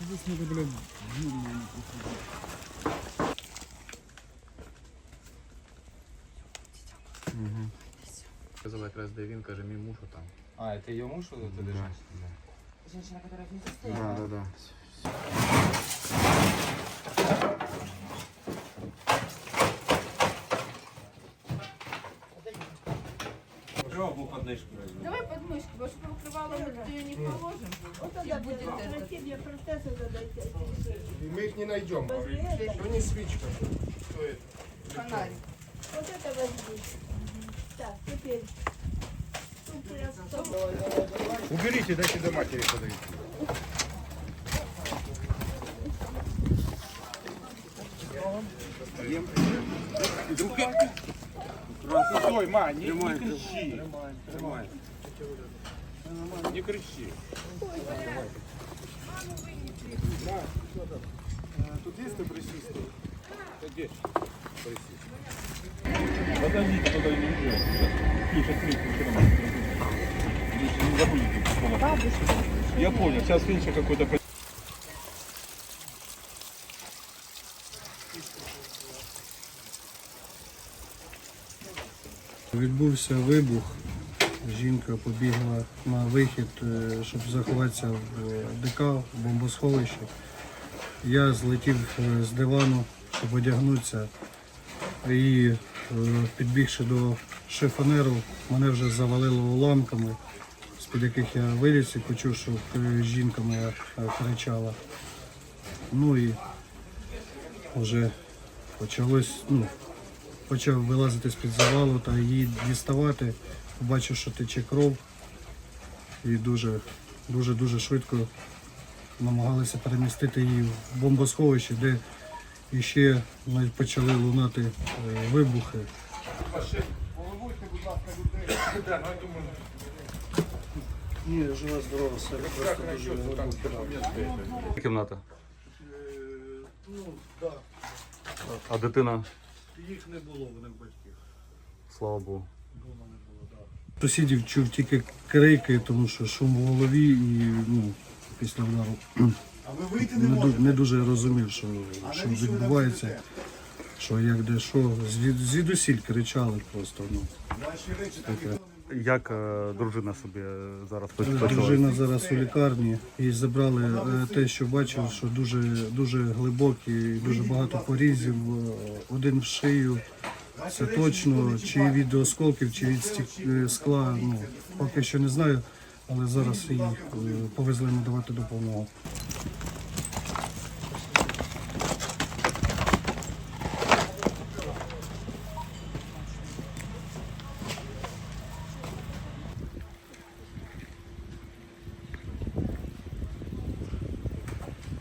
Здесь надо, блядь, дюйма не приходить. Угу. Сказал якраз, каже, мій мушу там. А, это ее муж вот это лежит? Да. Женщина, которая внизу стояла? Да, да, да. Давай подмышки, потому что покрывало мы ее не положим. Вот тогда будет это. Мы их не найдем. Что не свечка? Что это? Фонарик. Вот это возьми. Так, теперь. Уберите, дайте до матери подойти. Стой, ма, не, не кричи. Не кричи. Тут есть добросистый? Где? Подождите, пока не уйдет. Слушай, слушай? Не забудете. Я понял, сейчас Финча какой-то... Відбувся вибух. Жінка побігла на вихід, е, щоб заховатися в е, ДК, в бомбосховищі. Я злетів е, з дивану, щоб одягнутися. І підбігши до шифонеру, мене вже завалило уламками, з-під яких я виліз і почув, що жінка моя кричала. Ну і вже почалось, ну, почав вилазити з-під завалу та її діставати. Побачив, що тече кров. І дуже, дуже, дуже швидко намагалися перемістити її в бомбосховище, де іще навіть почали лунати е, вибухи. Ні, жива здорова, все просто дуже глибоко. Кімната. Ну, так, А дитина, їх не було, вони батьків. слава Богу. Дома не було, так. Сусідів чув тільки крики, тому що шум в голові і ну, після удару. А ви вийти не Не, можете? не дуже розумів, що, А що відбувається, що як де що. Звідусіль кричали просто. Ну. Ваші речі такі. Як е, дружина собі е, зараз почуває? Дружина зараз у лікарні і забрали е, те, що бачив, що дуже, дуже глибокі, і дуже багато порізів. е, Один в шию. Це точно, чи від осколків, чи від стік- е, скла. Ну, поки що не знаю, але зараз її е, повезли надавати допомогу.